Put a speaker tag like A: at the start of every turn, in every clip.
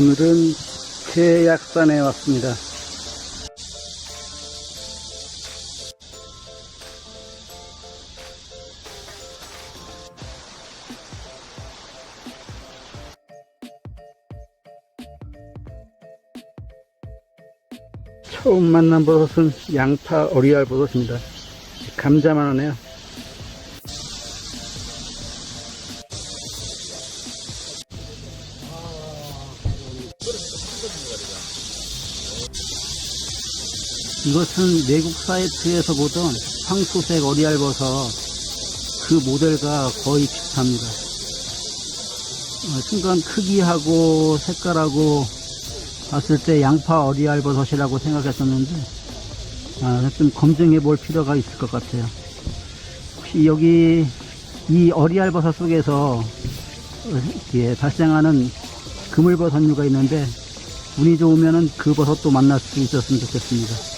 A: 오늘은 제약산에 왔습니다. 처음 만난 버섯은 양파 어리알 버섯입니다. 감자만 하네요. 이것은 외국 사이트에서 보던 황토색 어리알 버섯 그 모델과 거의 비슷합니다. 어, 순간 크기하고 색깔하고 봤을 때 양파 어리알 버섯이라고 생각했었는데 아, 좀 검증해 볼 필요가 있을 것 같아요. 혹시 여기 이 어리알 버섯 속에서 발생하는 그물버섯류가 있는데 운이 좋으면은 그 버섯도 만날 수 있었으면 좋겠습니다.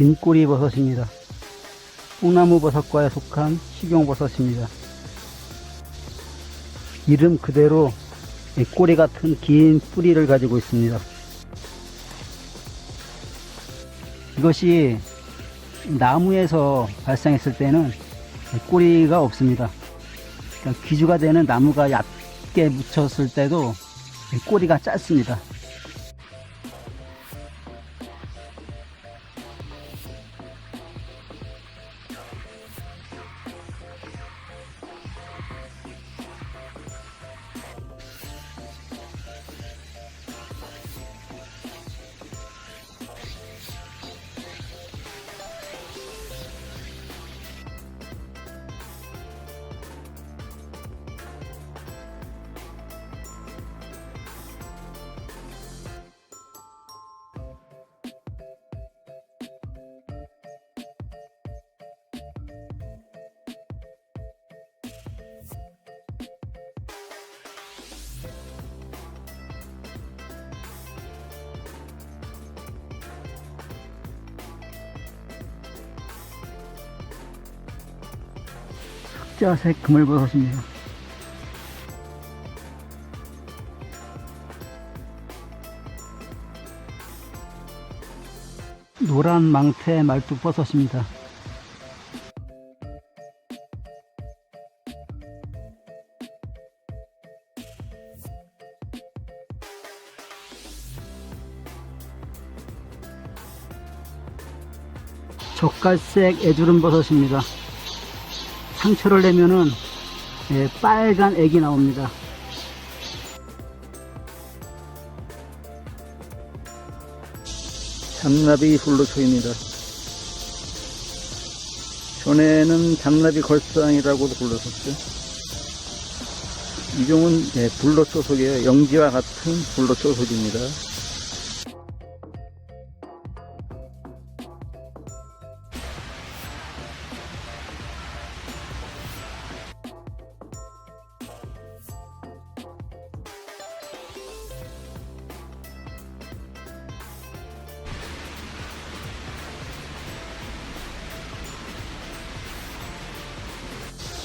A: 긴꼬리 버섯입니다. 뽕나무 버섯과에 속한 식용버섯입니다. 이름 그대로 이 꼬리 같은 긴 뿌리를 가지고 있습니다. 이것이 나무에서 발생했을 때는 꼬리가 없습니다. 그러니까 기주가 되는 나무가 얕게 묻혔을 때도 꼬리가 짧습니다. 흑자색 그물버섯입니다. 노란 망태 말뚝버섯입니다. 젓갈색 애주름 버섯입니다. 상처를 내면은 예, 빨간 액이 나옵니다. 잠나비 불로초입니다. 전에는 잠나비 걸상이라고도 불렀었죠. 이 종은 예, 불로초 속이에요. 영지와 같은 불로초 속입니다.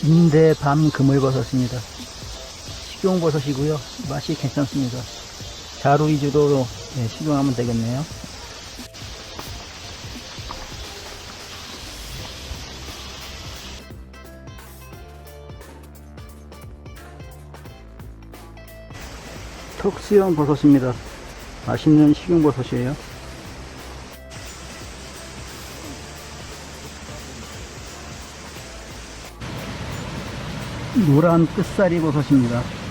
A: 인대밤 그물버섯입니다. 식용버섯이고요. 맛이 괜찮습니다. 자루 위주로 예, 식용하면 되겠네요. 턱수염 버섯입니다. 맛있는 식용버섯이에요. 노란 끝살이 버섯입니다.